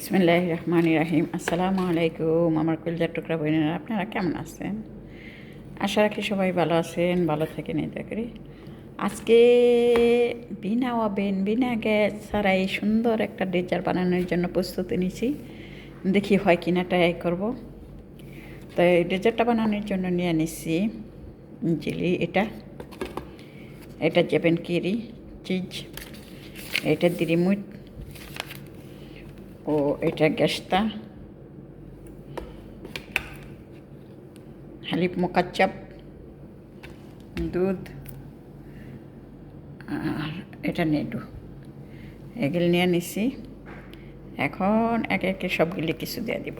ইসমিল্লাহ রহমান রাহিম আসসালামু আলাইকুম আমার কলজার টুকরা বোনেরা, আপনারা কেমন আছেন? আশা রাখি সবাই ভালো আছেন, ভালো থাকেন, এই করি। আজকে বিনা ওভেন, বিনা গ্যাস ছাড়া এই সুন্দর একটা ডেজার বানানোর জন্য প্রস্তুতি নিয়েছি দেখি হয় কিনা ট্রাই করব। তো এই ডেজার্টটা বানানোর জন্য নিয়ে নিচ্ছি জিলি এটা। এটা যাবেন কিরি, চিজ। এটা দিরিমুট ও, এটা গ্যাসটা। হালিপ মোকাচ্চাপ দুধ। আর এটা নেডু। এগুলো নিয়ে নিছি। এখন একে একে সবগুলি কিছু দিয়ে দিব।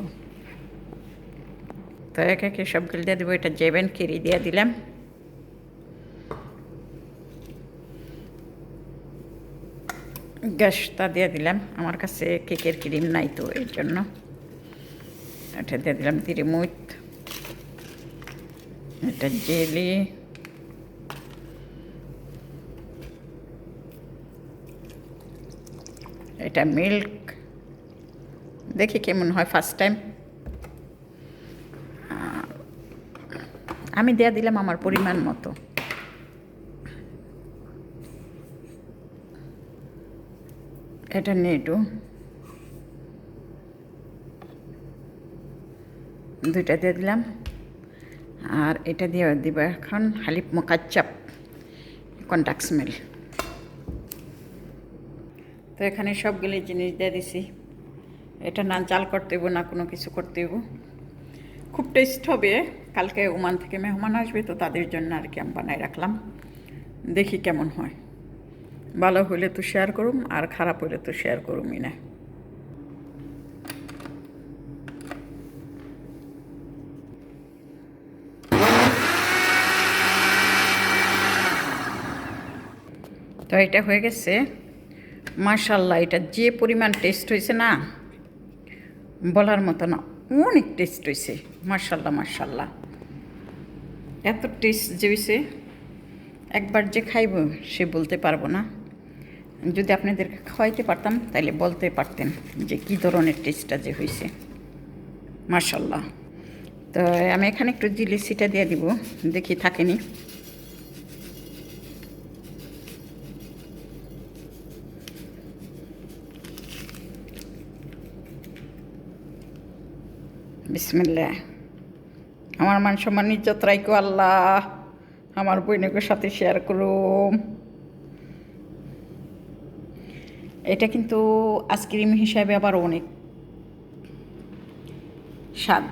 তো একে একে সবগুলি দিয়ে দিব। এটা জেবেন কিরি দিয়ে দিলাম। গ্যাসটা দিয়ে দিলাম। আমার কাছে কেকের ক্রিম নাই তো, এর জন্য। এটা দিয়ে দিলাম তিরিমুত এটা জেলি। এটা মিল্ক। দেখি কেমন হয় ফার্স্ট টাইম আমি দেয়া দিলাম আমার পরিমাণ মতো। এটা নেটু। দুইটা দিয়ে দিলাম। আর এটা দিয়ে দিব এখন হালিপ মোকাচ্চাপ কন্টাক্ট স্মেল। তো এখানে সবগুলি জিনিস দিয়ে দিছি। এটা না জাল করতে হইব, না কোনো কিছু করতে হইব। খুব টেস্ট হবে। কালকে ওমান থেকে মেহমান আসবে, তো তাদের জন্য আর কি আমি বানাই রাখলাম। দেখি কেমন হয়। ভালো হইলে তো শেয়ার করুম, আর খারাপ হইলে তো শেয়ার করুমই না। তো এটা হয়ে গেছে। মার্শাল্লাহ এটা যে পরিমাণ টেস্ট হয়েছে না, বলার মতো না, অনেক টেস্ট হয়েছে মার্শাল্লাহ মার্শাল্লাহ এত টেস্ট যে হয়েছে একবার যে খাইব, সে বলতে পারব না। যদি আপনাদেরকে খাওয়াইতে পারতাম তাহলে বলতে পারতেন যে কী ধরনের টেস্টটা যে হয়েছে মার্শাল্লাহ তো আমি এখানে একটু জিলিসিটা দিয়ে দিব, দেখি থাকেনি। বিসমিল্লাহ। আমার মান সম্মান ইজ্জত রাইকো আল্লাহ। আমার বইনকের সাথে শেয়ার করুম। এটা কিন্তু আইসক্রিম হিসাবে আবার অনেক স্বাদ।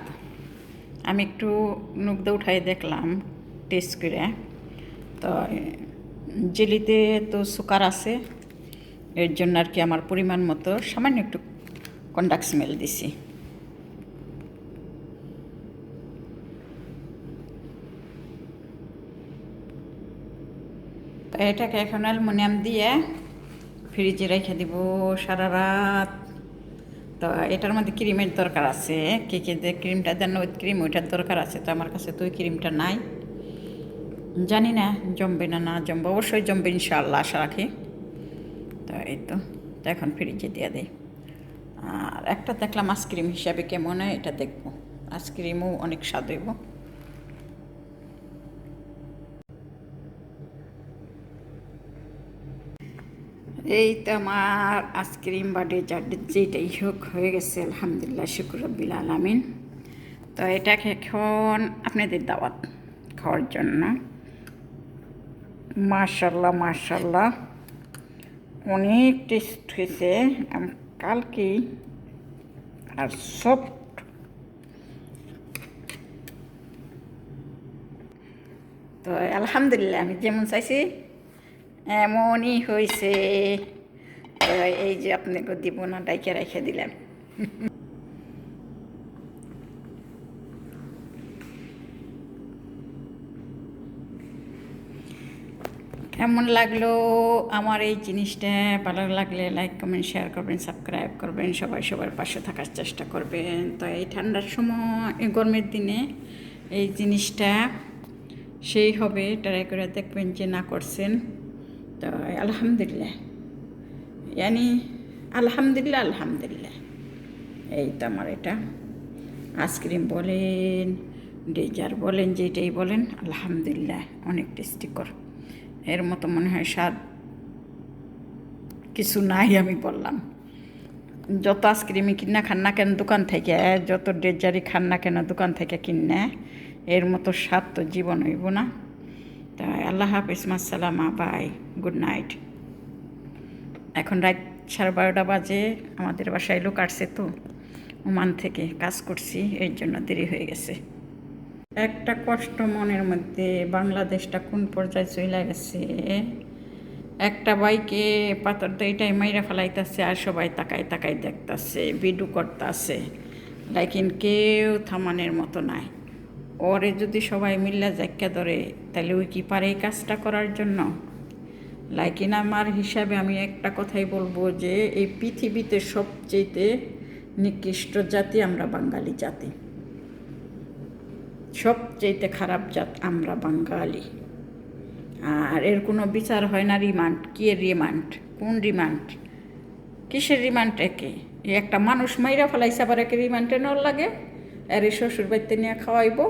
আমি একটু নুকদা উঠাই দেখলাম টেস্ট করে। তো, জেলিতে তো সুকার আছে, এর জন্য আর কি আমার পরিমাণ মতো সামান্য একটু কন্ডাক্ট স্মেল দিছি। এটাকে এখন অ্যালমোনিয়াম দিয়ে ফ্রিজে রেখে দিব সারা রাত। তো এটার মধ্যে ক্রিমের দরকার আছে। কে কে যে ক্রিমটা দেন, ওই ক্রিম ওইটার দরকার আছে। তো আমার কাছে তো ওই ক্রিমটা নাই। জানি না, জমবে না না জমবে। অবশ্যই জমবে ইনশাআল্লাহ, আশা রাখি। তো এই তো তো এখন ফ্রিজে দিয়ে দেয় আর একটা দেখলাম আইসক্রিম হিসাবে কেমন হয়, এটা দেখব। আইসক্রিমও অনেক স্বাদ হইব। এই তো আমার আইসক্রিম বা ডেজার্ট যেটাই হোক হয়ে গেছে, আলহামদুলিল্লাহ, শুক্র রব্বিল আলমিন। তো এটাকে এখন আপনাদের দাওয়াত খাওয়ার জন্য। মার্শাল্লাহ মার্শাল্লাহ অনেক টেস্ট হয়েছে কালকেই আর সফট তো আলহামদুলিল্লাহ, আমি যেমন চাইছি এমনই হয়েছে এই যে আপনাকে দিব না ডাইকে রেখে দিলাম। কেমন লাগল আমার এই জিনিসটা? ভালো লাগলে লাইক কমেন্ট শেয়ার করবেন সাবস্ক্রাইব করবেন, সবাই সবার পাশে থাকার চেষ্টা করবেন। তো এই ঠান্ডার সময় গরমের দিনে এই জিনিসটা সেই হবে। ট্রাই করে দেখবেন যে না করছেন। তো আলহামদুলিল্লাহ ইয়ানি আলহামদুলিল্লাহ আলহামদুলিল্লাহ এই তো আমার এটা আইসক্রিম বলেন ডেজার বলেন, যেটাই বলেন, আলহামদুলিল্লাহ, অনেক টেস্টিকর এর মতো মনে হয় স্বাদ কিছু নাই আমি বললাম। যত আইসক্রিমই কিনা খান না কেন দোকান থেকে, যত ডেজারি খান না কেন দোকান থেকে কিনে এর মতো স্বাদ তো জীবন হইব না। তাই আল্লাহ হাফিজ মাসালামা বাই, গুড নাইট। এখন রাত সাড়ে বারোটা বাজে, আমাদের বাসায় লোক আসছে তো, ওমান থেকে কাজ করছি, এর জন্য দেরি হয়ে গেছে। একটা কষ্ট মনের মধ্যে বাংলাদেশটা কোন পর্যায়ে চলে গেছে? একটা বাইকে পাথর এইটাই মাইরা ফেলাইতেছে আর সবাই তাকাই তাকাই দেখতেছে বিডু করতেছে লাইকিন কেউ থামানের মতো নাই। ওরে যদি সবাই মিল্লা জাক্কা ধরে, তাহলে ওই কি পারে এই কাজটা করার জন্য? লাইকিন আমার হিসাবে আমি একটা কথাই বলব যে, এই পৃথিবীতে সবচেয়েতে নিকৃষ্ট জাতি আমরা বাঙালি জাতি। সবচেয়েতে খারাপ জাত আমরা বাঙালি। আর এর কোনো বিচার হয় না রিমান্ড কি রিমান্ড কোন রিমান্ড কিসের রিমান্ড একে? একটা মানুষ মাইরা ফেলাইছে আবার একে রিমান্ডে নর লাগে? আর এই শ্বশুর বাড়িতে নিয়ে খাওয়াইবো।